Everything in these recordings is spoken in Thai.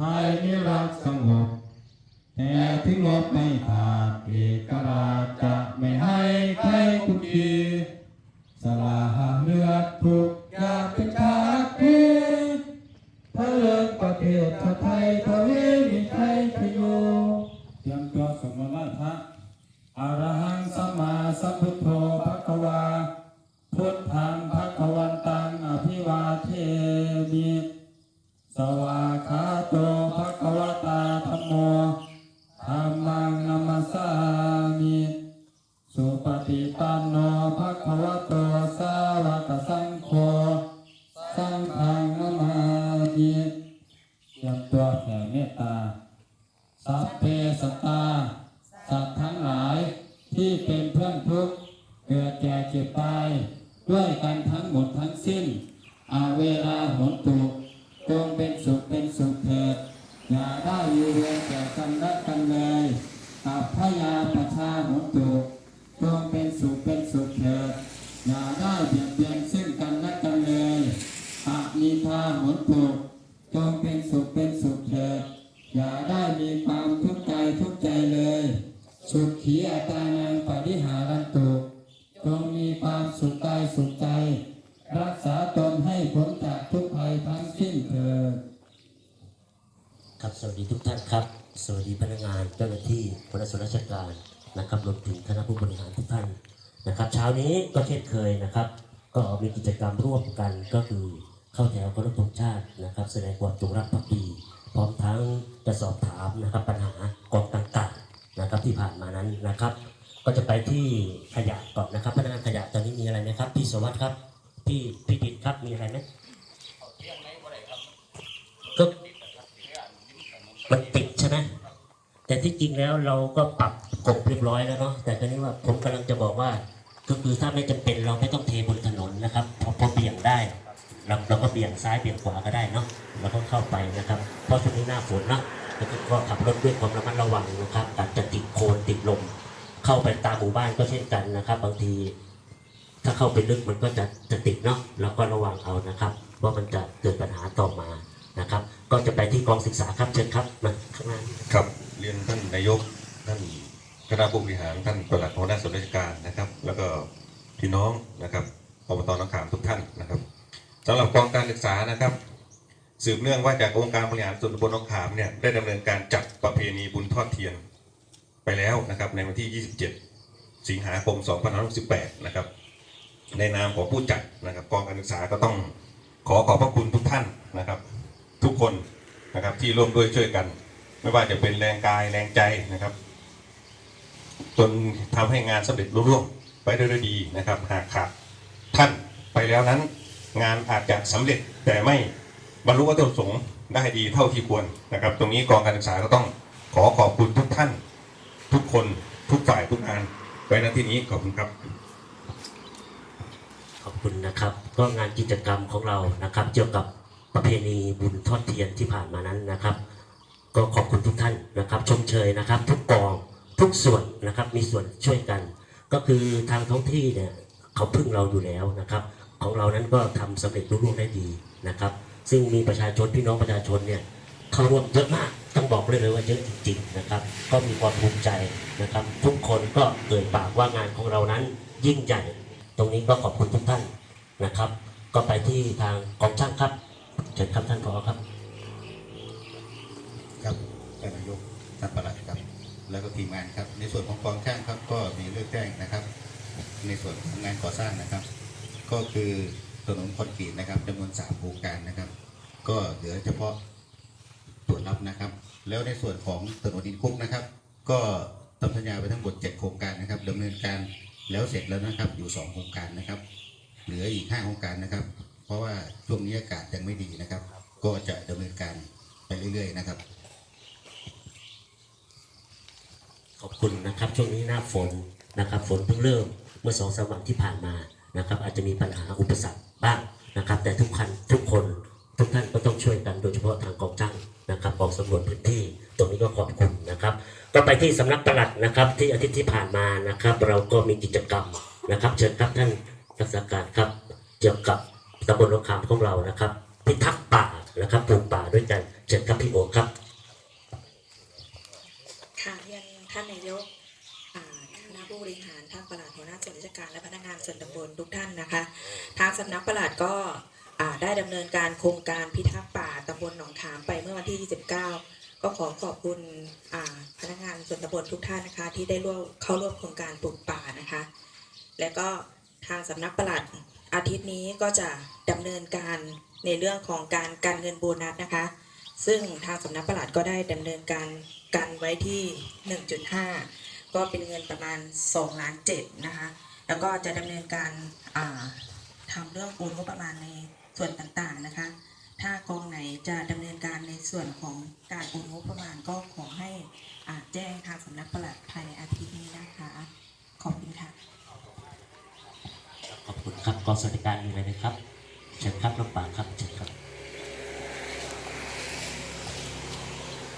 ภัยนิรักสงบแต่ที่งบไม่ขาดเอกราชจะไม่ให้ใครคุกคีสลาเลือดทุกอยากเป็นชาติพีพระเลิงประเทศชาไทยทวีมีใครชโยเตรียมตัวสมมาทะอรหังสัมมาสัมพุทโธภะคะวา พุทธังภะคะวันตังอภิวาเทมิสวา เกิดแก่เจ็บตายด้วยกันทั้งหมดทั้งสิ้นอาเวลาหนตุจงเป็นสุขเป็นสุขเถิดอย่าได้อยู่เวียนแก่กันและกันเลยกัพยาประชาหนตุจงเป็นสุขเป็นสุขเถิดอย่าได้เบียดเบียนซึ่งกันและกันเลยอานิทาหนตุจงเป็นสุขเป็นสุขเถิดอย่าได้มีความทุกข์ใจทุกใจเลย สุขีอัตานังปริหาร เจ้าหน้าที่บริษัทราชการนะครับรวมถึงคณะผู้บริหารทุกท่านนะครับ เช้านี้ก็เช่นเคยนะครับ ก็มีกิจกรรมร่วมกันก็คือเข้าแถวเคารพธงชาตินะครับ แสดงความจงรักภักดี พร้อมทั้งจะสอบถามนะครับปัญหากองต่างๆนะครับที่ผ่านมานั้นนะครับ ก็จะไปที่ขยะก่อนนะครับพนักงานขยะตอนนี้มีอะไรไหมครับพี่สวัสดิ์ครับพี่พี่ดิดครับมีอะไรไหมก็มันติดใช่ไหม แต่ที่จริงแล้วเราก็ปรับกบเรียบร้อยแล้วเนาะแต่คราวนี้ว่าผมกำลังจะบอกว่าก็คือถ้าไม่จำเป็นเราไม่ต้องเทบนถนนนะครับพอพอเบี่ยงได้เราเราก็เบี่ยงซ้ายเบี่ยงขวาก็ได้เนาะเราก็เข้าไปนะครับ เพราะช่วงนี้หน้าฝนเนาะแล้วก็ขับรถด้วยความระมัดระวังนะครับอาจจะติดโคลนติดลม เข้าไปตามหมู่บ้านก็เช่นกันนะครับ บางที ถ้าเข้าไปลึกมันก็จะจะติดเนาะเราก็ระวังเอานะครับว่ามันจะเกิดปัญหาต่อมานะครับ ก็จะไปที่กองศึกษาครับเชิญครับมาข้างหน้าครับ เรียนท่านนายกท่านคณะผู้บริหารท่านประหลัดหัวหน้าส่วนราชการนะครับ แล้วก็พี่น้องนะครับอบตหน้องขามทุกท่านนะครับสำหรับกองการศึกษานะครับ สืบเนื่องว่าจากองค์การบริหารส่วนตำบลหน้องขามเนี่ยได้ดำเนินการจัดประเพณีบุญทอดเทียนไปแล้วนะครับในวันที่ 27 สิงหาคม 2568 นะครับ ในนามของผู้จัดนะครับกองการศึกษาก็ต้องขอขอบพระคุณทุกท่านนะครับ ทุกคนนะครับที่ร่วมด้วยช่วยกัน ไม่ว่าจะเป็นแรงกายแรงใจนะครับ จนทำให้งานสำเร็จรุ่ร่วงไปได้ด้วยดีนะครับ หากขาดท่านไปแล้วนั้น งานอาจจะสำเร็จแต่ไม่บรรลุวัตถุประสงค์ได้ดีเท่าที่ควรนะครับ ตรงนี้กองการศึกษาก็ต้องขอขอบคุณทุกท่าน ทุกคนทุกฝ่ายทุกงานไว้ณที่นี้ขอบคุณครับ ขอบคุณนะครับก็งานกิจกรรมของเรานะครับ เกี่ยวกับประเพณีบุญทอดเทียนที่ผ่านมานั้นนะครับ ก็ขอบคุณทุกท่านนะครับชมเชยนะครับ ทุกกองทุกส่วนนะครับมีส่วนช่วยกัน ก็คือทางท้องที่เนี่ยเขาพึ่งเราอยู่แล้วนะครับ ของเรานั้นก็ทำสำเร็จรุ่งได้ดีนะครับ ซึ่งมีประชาชนพี่น้องประชาชนเนี่ยเข้าร่วมเยอะมากต้องบอกเลยเลยว่าเยอะจริงๆนะครับ ก็มีความภูมิใจนะครับ ทุกคนก็เอ่ยปากว่างานของเรานั้นยิ่งใหญ่ ตรงนี้ก็ขอบคุณทุกท่านนะครับ ก็ไปที่ทางกองช่างครับเชิญครับท่านผอครับท่านนายก ท่านประหลัดครับ แล้วก็ทีมงานครับ ในส่วนของกองช่างครับก็มีเรื่องแจ้งนะครับ ในส่วนของงานก่อสร้างนะครับ ก็คือถนนคอนกรีตนะครับจำนวนสามโครงการนะครับ ก็เหลือเฉพาะตรวจรับนะครับ แล้วในส่วนของถนนดินคุกนะครับ ก็ทำสัญญาไปทั้งหมด7โครงการนะครับดำเนินการแล้วเสร็จแล้วนะครับอยู่ 2 โครงการนะครับ เหลืออีก 5 โครงการนะครับ เพราะว่าช่วงนี้อากาศยังไม่ดีนะครับ ก็จะดำเนินการไปเรื่อยๆนะครับ ขอบคุณนะครับ ช่วงนี้หน้าฝนนะครับฝนเพิ่งเริ่มเมื่อสองสามวันที่ผ่านมานะครับ อาจจะมีปัญหาอุปสรรคบ้างนะครับ แต่ทุกคันทุกคนทุกท่านก็ต้องช่วยกันโดยเฉพาะทางกองจ้างนะครับออกสำรวจพื้นที่ตรงนี้ก็ขอบคุณนะครับ ก็ไปที่สำนักปลัดนะครับ ที่อาทิตย์ที่ผ่านมานะครับ เราก็มีกิจกรรมนะครับ เชิญครับท่านรักษาการครับเกี่ยวกับตำบลโลคามของเรานะครับพิทักษ์ป่านะครับปลูกป่าด้วยกันเชิญครับพี่โอครับ ค่ะเรียนท่านนายกอ่าคณะผู้บริหารท่านประหลัดหัวหน้าส่วนราช การและพนักงานส่วนตำบลทุกท่านนะคะ ทางสำนักประหลัดก็อ่าได้ดำเนินการโครงการพิทักษ์ป่าตำบลหนองขามไปเมื่อวันที่ 29 ก็ขอขอบคุณอ่าพนักงานส่วนตำบลทุกท่านนะคะ ที่ได้ร่วมเข้าร่วมโครงการปลูกป่านะคะ และก็ทางสำนักประหลัดอาทิตย์นี้ก็จะดำเนินการในเรื่องของการการเงินโบนัสนะคะ ซึ่งทางสำนักปลัดก็ได้ดำเนินการกันไว้ที่ 1.5 ก็เป็นเงินประมาณ2ล้าน7นะคะ แล้วก็จะดำเนินการอ่าทำเรื่องโอนงบประมาณในส่วนต่างๆนะคะ ถ้ากองไหนจะดำเนินการในส่วนของการโอนงบประมาณก็ขอให้อ่าแจ้งทางสำนักปลัดภายในอาทิตย์นี้นะคะ ขอบคุณค่ะขอบคุณครับกองสวัสดิการมีอะไรไหมครับเชิญครับน้องปางครับเชิญครับ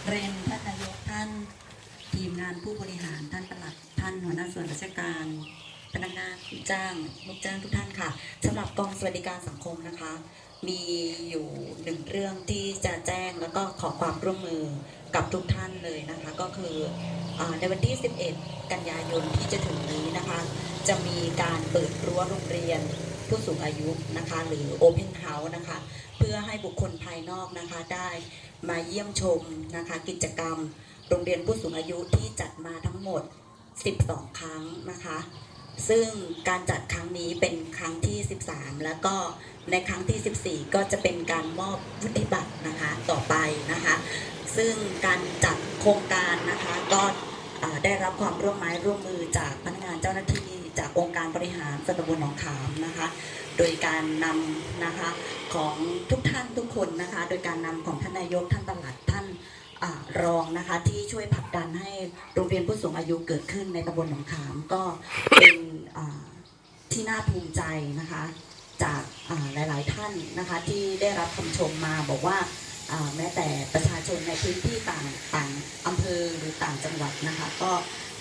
เรียนท่านนายกท่านทีมงานผู้บริหารท่านปลัดท่านหัวหน้าส่วนราชการ พนักงานลูกจ้างลูกจ้างทุกท่านค่ะสำหรับกองสวัสดิการสังคมนะคะ มีอยู่หนึ่งเรื่องที่จะแจ้งแล้วก็ขอความร่วมมือกับทุกท่านเลยนะคะ ก็คืออาในวันที่ 11 กันยายนที่จะถึงนี้นะคะ จะมีการเปิดรั้วโรงเรียนผู้สูงอายุนะคะ หรือ Open House นะคะ เพื่อให้บุคคลภายนอกนะคะได้มาเยี่ยมชมนะคะ กิจกรรม โรงเรียนผู้สูงอายุที่จัดมาทั้งหมด 12 ครั้งนะคะ ซึ่งการจัดครั้งนี้เป็นครั้งที่ 13 แล้วก็ในครั้งที่ 14 ก็จะเป็นการมอบวุฒิบัตรนะคะต่อไปนะคะ ซึ่งการจัดโครงการนะคะก็ได้รับความร่วมไม้ร่วมมือจากพนักงานเจ้าหน้าที่จากองค์การบริหารส่วนตำบลหนองขามนะคะ โดยการนำนะคะของทุกท่านทุกคนนะคะ โดยการนำของท่านนายกท่านตลัด รองนะคะที่ช่วยผลักดันให้โรงเรียนผู้สูงอายุเกิดขึ้นในตำบลหนองขามก็เป็นที่น่าภูมิใจนะคะ จากหลาย ๆ ท่านนะคะที่ได้รับคำชมมาบอกว่าอ่าแม้แต่ประชาชนในพื้นที่ต่างต่างอำเภอหรือต่างจังหวัดนะคะ ก็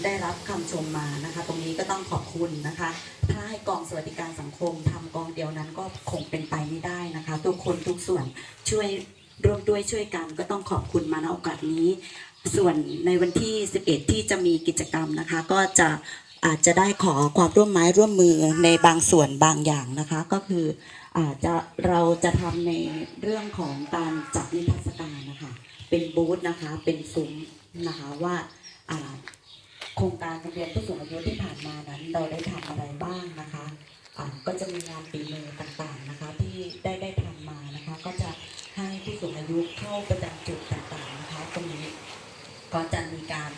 ได้รับคำชมมานะคะ ตรงนี้ก็ต้องขอบคุณนะคะ ถ้าให้กองสวัสดิการสังคมทำกองเดียวนั้นก็คงเป็นไปไม่ได้นะคะ ทุกคนทุกส่วนช่วย ร่วมด้วยช่วยกันก็ต้องขอบคุณมาณโอกาสนี้ ส่วนในวันที่ 11 ที่จะมีกิจกรรมนะคะ ก็จะอาจจะได้ขอความร่วมไม้ร่วมมือในบางส่วนบางอย่างนะคะ ก็คืออาจจะเราจะทำในเรื่องของการจัดนิทรรศการนะคะ เป็นบูธนะคะ เป็นซุ้มนะคะว่าโครงการโรงเรียนผู้สูงอายุที่ผ่านมานั้นเราได้ทำอะไรบ้างนะคะก็จะมีงานฝีมือต่างๆนะคะที่ได้ได้ทำมานะคะ ก็จะ ให้ผู้สูงอายุเข้าประจำจุดต่างๆนะคะตรงนี้ก็จะมีการ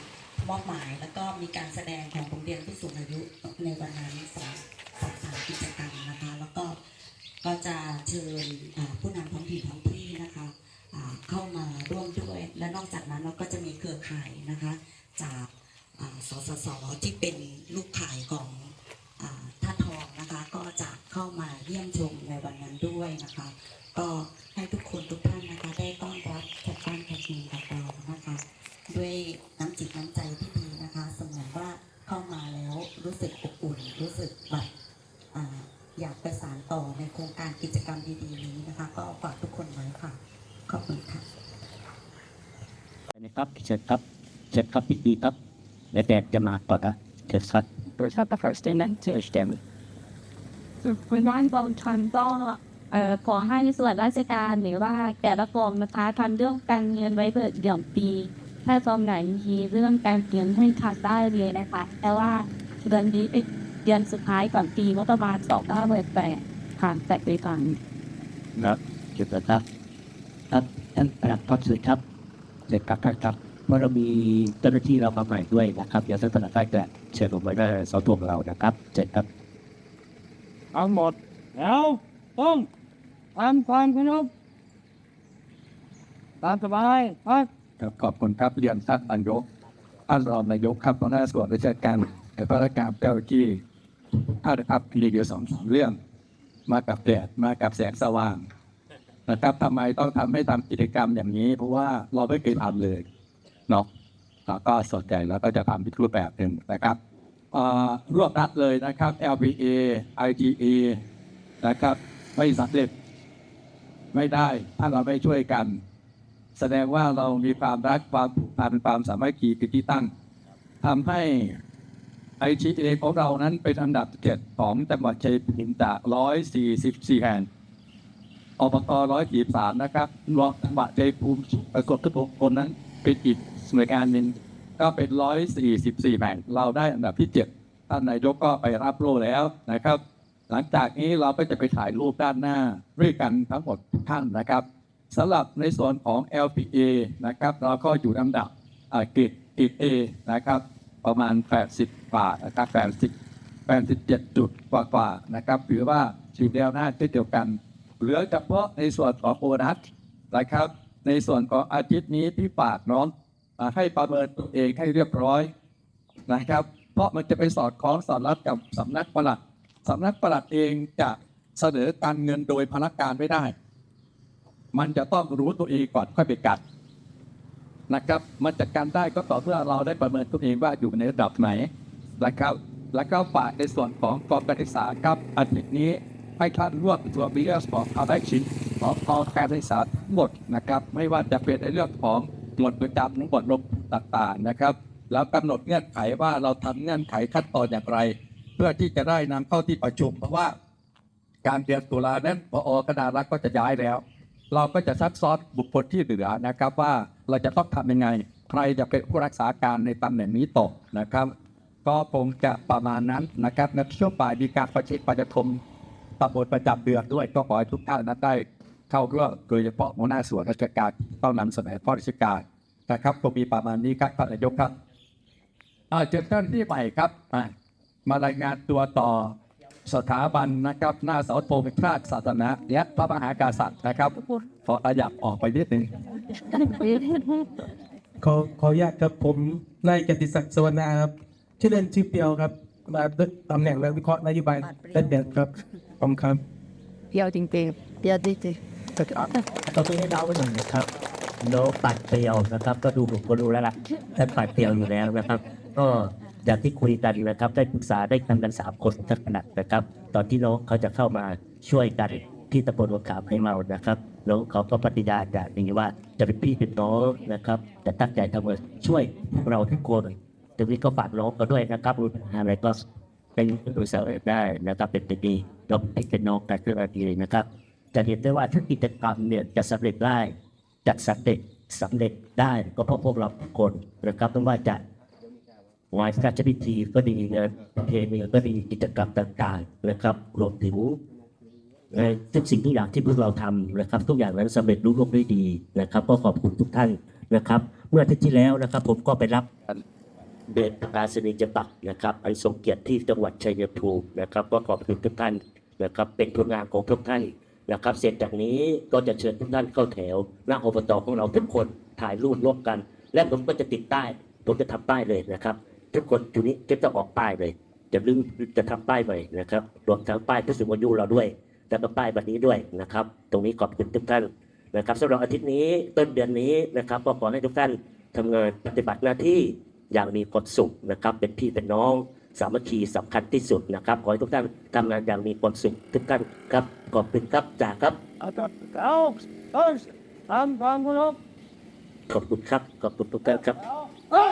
มอบหมายแล้วก็มีการแสดงของโรงเรียนผู้สูงอายุในวันนั้นสองสองสามกิจกรรมนะคะ แล้วก็ก็จะเชิญผู้นำท้องถิ่นท้องที่นะคะเข้ามาร่วมด้วย และนอกจากนั้นเราก็จะมีเครือข่ายนะคะ จากสสสที่เป็นลูกขายของอาท่านทองนะคะ ก็จะเข้ามาเยี่ยมชมในวันนั้นด้วยนะคะ ก็ให้ทุกคนทุกท่านนะคะ ได้ต้อนรับแขกบ้านแขกเมืองกับเรานะคะ ด้วยน้ำจิตน้ำใจที่ดีนะคะเสมือนว่าเข้ามาแล้วรู้สึกอบอุ่น รู้สึกแบบ อ่าอยากประสานต่อในโครงการกิจกรรมดีๆนี้นะคะ ก็ฝากทุกคนไว้ค่ะ ขอบคุณค่ะนะครับเชิญครับเชิญครับพี่ดีครับและแดกจะมาก่อนนะเชิญครับ First up the first and then เชิญเต็มคุณว่านบางทันก็เอ่อขอให้ส่วนราชการหรือว่าแต่ละกองนะคะทำเรื่องการเงินไว้เบิดเดี่ยวปี ถ้ากองไหนมีเรื่องการเงินให้ขาดได้เลยนะคะแต่ว่าเดือนนี้เป็น เดือนสุดท้ายก่อนปีงบประมาณสองห้าเบิดแปดผ่านแตกไปก่อนนะเชิญครับครับท่านประหลัดทอดสุดครับเชิญครับท่านครับเพราะเรามีเจ้าหน้าที่เรามาใหม่ด้วยนะครับเดี๋ยวท่านประหลัดได้แกละเชิญลงไปได้สอตัวของเรานะครับเชิญครับเอาหมดแล้วต้องตามความเคารพตามสบายไปครับขอบคุณครับเรียนท่านนายกท่านรองนายกครับหัวหน้าส่วนราชการและพนักงานเจ้าหน้าที่ ท่านะครับมีอยู่สองสามเรื่อง มากับแดดมากับแสงสว่างนะครับทำไมต้องทำให้ทำกิจกรรมอย่างนี้ เพราะว่าเราไม่เคยทำเลยเนาะเราก็สนใจแล้วก็จะทำอีรูปแบบหนึ่งนะครับรวบรัดเลยนะครับ LPA IGA นะครับ ไม่สำเร็จไม่ได้ ถ้าเราไม่ช่วยกัน แสดงว่าเรามีความรักความผูกพันความสามัคคีเป็นที่ตั้งทำให้ ไอชีเอของเรานั้นเป็นอันดับเจ็ดของจังหวัดชัยภูมิจากร้อยสี่สิบสี่แห่งอบตร้อยสี่สามนะครับรองจังหวัดชัยภูมิประกอบทุกคนนั้นเป็นอีกหน่วยงานหนึ่งก็เป็นร้อยสี่สิบสี่แห่งเราได้อันดับที่เจ็ดท่านนายกก็ไปรับโล่แล้วนะครับ หลังจากนี้เราก็จะไปถ่ายรูปด้านหน้าด้วยกันทั้งหมดท่านนะครับสำหรับในส่วนของ LPA นะครับ เราก็อยู่ลำดับอ่าเกรดเกรด A นะครับ ประมาณ 80กว่านะครับ80 87จุดกว่าๆนะครับถือว่าฉีดแนวหน้าเช่นเดียวกัน เหลือเฉพาะในส่วนของโบนัสนะครับ ในส่วนของอาทิตย์นี้ที่ฝากน้องให้ประเมินตัวเองให้เรียบร้อยนะครับ เพราะมันจะไปสอดคล้องสอดรับกับสำนักปลัดสำนักปลัดเองจะเสนอการเงินโดยพนักการไม่ได้ มันจะต้องรู้ตัวเองก่อนค่อยไปกัด นะครับมันจะการได้ก็ต่อเมื่อเราได้ประเมินตัวเองว่าอยู่ในระดับไหนนะครับแล้วก็ฝ่ายในส่วนของกองการศึกษาครับอาทิตย์นี้ให้ท่านร่วมตัวมีเองของอาแบกชินของกองการศึกษาทั้งหมดนะครับ ไม่ว่าจะเป็นในเรื่องของหมดประจำทั้งหมดลงต่างๆนะครับ แล้วกำหนดเงื่อนไขว่าเราทำเงื่อนไขขั้นตอนอย่างไร เพื่อที่จะได้นำเข้าที่ประชุม เพราะว่าการเดือนตุลานั้นพอกระดารักก็จะย้ายแล้ว เราก็จะซักซ้อนบุคคลที่เหลือนะครับว่า เราจะต้องทำยังไง ใครจะเป็นผู้รักษาการในตำแหน่งนี้ต่อนะครับ ก็คงจะประมาณนั้นนะครับในช่วงบ่ายมีการประชิดประชุมตำบลประจำเดือนด้วยก็ขอให้ทุกท่านนั้นได้เข้าร่วมโดยเฉพาะหัวหน้าส่วนราชการต้องนำเสนอข้อราชการนะครับก็มีประมาณนี้ครับท่านนายกครับอ่าเชิญท่าที่ใหม่ครับมารายงานตัวต่อ สถาบันนะครับหน้าเสาธงเป็นชาติศาสนาเนี่ยพระมหากษัตริย์นะครับขอขยับออกไปนิดหนึ่งขอขออนุญาตครับผมนายกติศักดิ์สวรรณาครับชื่อเล่นชื่อเปียวครับ มาด้วยตำแหน่งและวิเคราะห์นโยบายและเด่นครับขอบคุณครับเปรี้ยวจริงๆเปรี้ยวจริงต่อไปให้เดาไว้หน่อยนะครับโนปัดเปรียวนะครับ ก็ดูผมก็รู้แล้วล่ะแต่ปัดเปรียวอยู่แล้วนะครับ ก็ อย่างที่คุยกันนะครับ ได้ปรึกษาได้กันกันสามคนทักขนาดนะครับ ตอนที่น้องเขาจะเข้ามาช่วยกันที่ตำบลวังขามให้เรานะครับแล้วเขาก็ปฏิญาณอย่างนี้ว่าจะเป็นพี่เป็นน้องนะครับจะตั้งใจทำงานช่วยเราทุกคนตรงนี้ก็ฝากน้องเขาด้วยนะครับอะไรก็เป็นผู้สาวได้นะครับเป็นเป็นดีเราให้เป็นน้องกันเรื่องดีนะครับ จะเห็นได้ว่าทุกกิจกรรมเนี่ยจะสำเร็จได้จะสำเร็จสำเร็จได้ก็เพราะพวกเราทุกคนนะครับไม่ว่าจะ วายการพิธีก็ดีเงินเพลงก็ดีกิจกรรมต่างๆนะครับรวมถึงเอ่อทุกสิ่งทุกอย่างที่พวกเราทำนะครับ ทุกอย่างนั้นสำเร็จรุ่งร่วงด้วยดีนะครับ ก็ขอบคุณทุกท่านนะครับ เมื่ออาทิตย์ที่แล้วนะครับ ผมก็ไปรับเดชประกาศนียบัตรนะครับอันทรงเกียรติที่จังหวัดชัยภูมินะครับ ก็ขอบคุณทุกท่านนะครับ เป็นผลงานของทุกท่านนะครับ เสร็จจากนี้ก็จะเชิญทุกท่านเข้าแถวหน้าอบตของเราทุกคนถ่ายรูปร่วมกัน และผมก็จะติดป้ผมจะทำป้ายเลยนะครับ ทุกคนจุดนี้ก็จะออกป้ายเลยจะลืมจะทำป้ายใหม่นะครับรวมทั้งป้ายผู้สูงอายุเราด้วย แล้วก็ป้ายแบบนี้ด้วยนะครับ ตรงนี้ขอบคุณทุกท่านนะครับสำหรับอาทิตย์นี้ต้นเดือนนี้นะครับก็ขอให้ทุกท่านทำงานปฏิบัติหน้าที่อย่างมีความสุขนะครับ เป็นพี่เป็นน้องสามัคคีสำคัญที่สุดนะครับ ขอให้ทุกท่านทำงานอย่างมีความสุขทุกท่านครับขอบคุณครับจากครับๆเอาต่อเอาเอาตามความเคารพขอบคุณครับขอบคุณทุกท่านครับเอา